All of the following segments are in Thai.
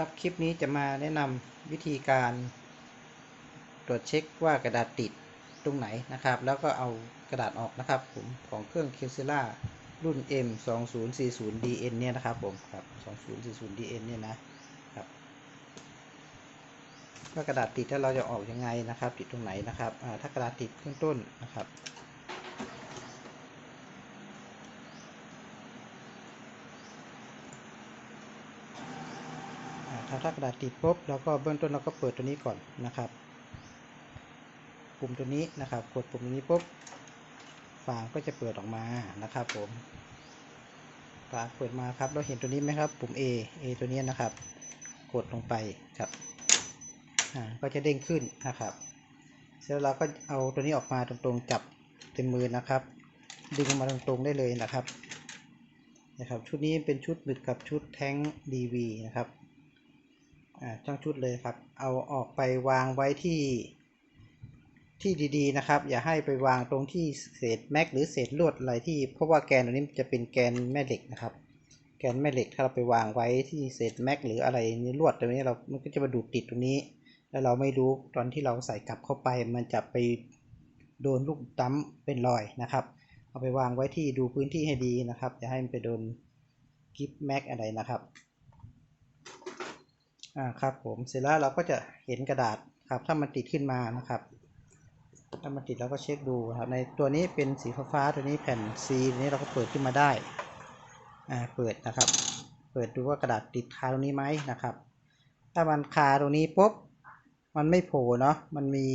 ครับคลิปนี้จะมาแนะนำวิธีการตรวจเช็คว่ากระดาษติดตรงไหนนะครับ แล้วก็เอากระดาษออกนะครับผมของเครื่อง k e l s e l a รุ่น M 2 0 4 0 DN เนี่ยนะครับผมครับ2040 DN เนี่ยนะครับว่ากระดาษติดถ้าเราจะออกยังไงนะครับ ติดตรงไหนนะครับถ้ากระดาษติดข้างต้นนะครับ ถ้ากระดาษติดปุ๊บเราก็เบื้องต้นเราก็เปิดตัวนี้ก่อนนะครับ ปุ่มตัวนี้นะครับ กดปุ่มตัวนี้ปุ๊บฝาก็จะเปิดออกมานะครับผมฝาเปิดมาครับ เราเห็นตัวนี้ไหมครับ ปุ่ม A A ตัวนี้นะครับ กดลงไปครับก็จะเด้งขึ้นนะครับเสร็จแล้วเราก็เอาตัวนี้ออกมาตรงๆจับเต็มมือนะครับ ดึงออกมาตรงๆได้เลยนะครับนะครับ ชุดนี้เป็นชุดหมึกกับชุดแท้ง DV นะครับ ทั้งชุดเลยครับ เอาออกไปวางไว้ที่ที่ดีๆนะครับ อย่าให้ไปวางตรงที่เศษแม็กหรือเศษลวดอะไรที่เพราะว่าแกนตัวนี้จะเป็นแกนแม่เหล็กนะครับ แกนแม่เหล็กถ้าเราไปวางไว้ที่เศษแม็กหรืออะไรนี่ลวดตรงนี้เรา มันก็จะมาดูดติดตรงนี้ แล้วเราไม่รู้ตอนที่เราใส่กลับเข้าไป มันจะไปโดนลูกตั้มเป็นรอยนะครับ เอาไปวางไว้ที่ดูพื้นที่ให้ดีนะครับ อย่าให้มันไปโดนกิฟแม็กอะไรนะครับ อ่าครับผมเสร็จแล้วเราก็จะเห็นกระดาษครับ ถ้ามันติดขึ้นมานะครับ ถ้ามันติดเราก็เช็คดูครับ ในตัวนี้เป็นสีฟ้าตัวนี้แผ่นซีนี้เราก็เปิดขึ้นมาได้อ่าเปิดนะครับ เปิดดูว่ากระดาษติดคาตรงนี้ไหมนะครับ ถ้ามันคาตรงนี้ปุ๊บมันไม่โผล่เนาะ มันมี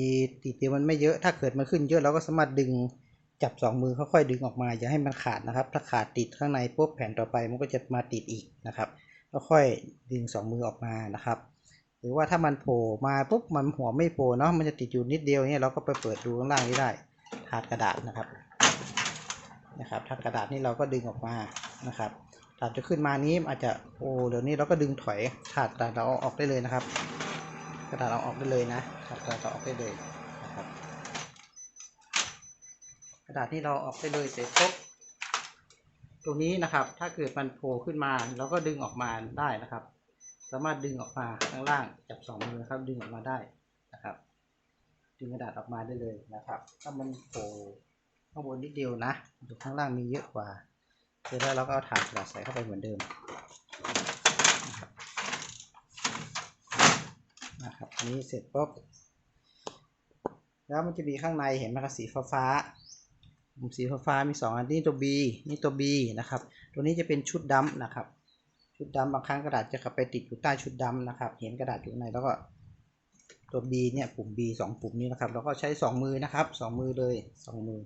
ติดเดียวมันไม่เยอะ ถ้าเกิดมันขึ้นเยอะเราก็สามารถดึงจับสองมือค่อยๆดึงออกมาอย่าให้มันขาดนะครับ ถ้าขาดติดข้างในปุ๊บแผ่นต่อไปมันก็จะมาติดอีกนะครับ ก็ค่อยดึงสองมือออกมานะครับ หรือว่าถ้ามันโผล่มาปุ๊บมันหัวไม่โผล่เนาะมันจะติดอยู่นิดเดียวเนี่ยเราก็ไปเปิดดูข้างล่างนี้ได้ถาดกระดาษนะครับนะครับถาดกระดาษนี่เราก็ดึงออกมานะครับถาดจะขึ้นมานี้อาจจะโอ้เดี๋ยวนี้เราก็ดึงถอยถาดกระดาษเราอาออกได้เลยนะครับ กระดาษเราออกได้เลยนะถาดกระดาษเราออกได้เลยนะครับ กระดาษที่เราออกได้เลยเสร็จปุ๊บ ตรงนี้นะครับ ถ้าเกิดมันโผล่ขึ้นมาเราก็ดึงออกมาได้นะครับ สามารถดึงออกมาข้างล่างจับสองมือครับ ดึงออกมาได้นะครับ ดึงกระดาษออกมาได้เลยนะครับ ถ้ามันโผล่ข้างบนนิดเดียวนะอยู่ข้างล่างมีเยอะกว่าเสร็จแล้วเราก็เอาถาดกระดาษใส่เข้าไปเหมือนเดิมนะครับอันนี้เสร็จปุ๊บแล้วมันจะมีข้างในเห็นไหมครับสีฟ้าฟ้าๆ ปุ่มสีฟ้ามีสองอันนี้ตัว B นี่ตัว B นะครับ ตัวนี้จะเป็นชุดดำนะครับ ชุดดำบางครั้งกระดาษจะข้าไปติดอยู่ใต้ชุดดำนะครับ เห็นกระดาษอยู่ในแล้วก็ตัว B เนี่ยปุ่ม B สองปุ่มนี้นะครับ แล้วก็ใช้สองมือนะครับสองมือเลยสองมือ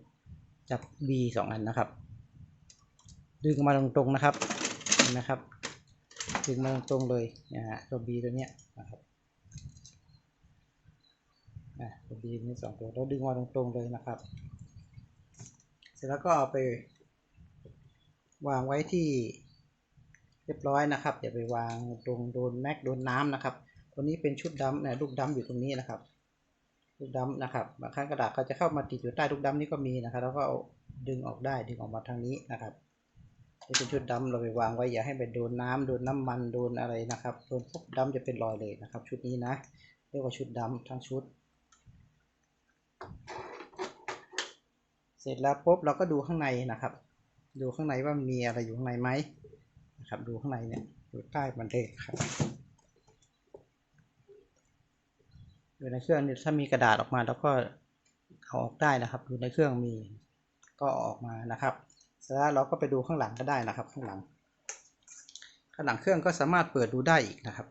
จับ B สองอันนะครับ ดึงมาตรงๆนะครับนไหมครับ ดึงมาตรงๆเลยนะฮะตัว B ตัวเนี้ยนะครับอะตัว B นี่สองตัวแล้วดึงมาตรงๆเลยนะครับ เสร็จแล้วก็เอาไป วางไว้ที่เรียบร้อยนะครับอย่าไปวางตรงโดนแม็กโดนน้ำนะครับ ตัวนี้เป็นชุดดำเนี่ยลูกดำอยู่ตรงนี้นะครับ ลูกดำนะครับบางครั้งกระดาษเขาจะเข้ามาติดอยู่ใต้ลูกดำนี่ก็มีนะครับ แล้วก็ดึงออกได้ดึงออกมาทางนี้นะครับนี่เป็นชุดดำเราไปวางไว้อย่าให้ไปโดนน้ำโดนน้ำมันโดนอะไรนะครับโดนพวกดำจะเป็นรอยเลยนะครับ ชุดนี้นะ เรียกว่าชุดดำทั้งชุด เสร็จแล้วปุ๊บเราก็ดูข้างในนะครับ ดูข้างในว่ามีอะไรอยู่ข้างในไหมนะครับ ดูข้างในเนี่ยอยู่ใต้มันเลยครับอยู่ในเครื่องถ้ามีกระดาษออกมาแล้วก็เอาออกได้นะครับ อยู่ในเครื่องมีก็อออกมานะครับเสร็จแล้วเราก็ไปดูข้างหลังก็ได้นะครับ ข้างหลัง ข้างหลังเครื่องก็สามารถเปิดดูได้อีกนะครับ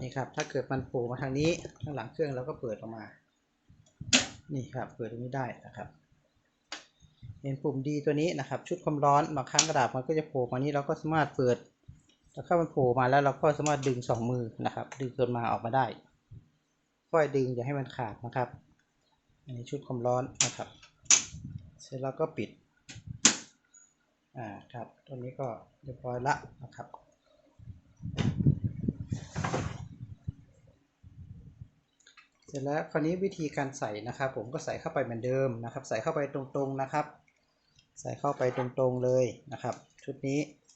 นี่ครับถ้าเกิดมันโผล่มาทางนี้ข้างหลังเครื่องเราก็เปิดออกมา นี่ครับเปิดตรงนี้ได้นะครับเห็นปุ่มดีตัวนี้นะครับ ชุดความร้อนบางครั้งกระดาษมันก็จะโผล่มานี้เราก็สามารถเปิดแล้วถ้ามันโผล่มาแล้วเราก็สามารถดึงสองมือนะครับ ดึงเกินมาออกมาได้ค่อยดึงอย่าให้มันขาดนะครับอันนี้ชุดความร้อนนะครับ เสร็จแล้วก็ปิดอ่าครับตัวนี้ก็เรียบร้อยละนะครับ เสร็จแล้วคราวนี้วิธีการใส่นะครับ ผมก็ใส่เข้าไปเหมือนเดิมนะครับ ใส่เข้าไปตรงๆนะครับ ใส่เข้าไปตรงๆเลยนะครับ ชุดนี้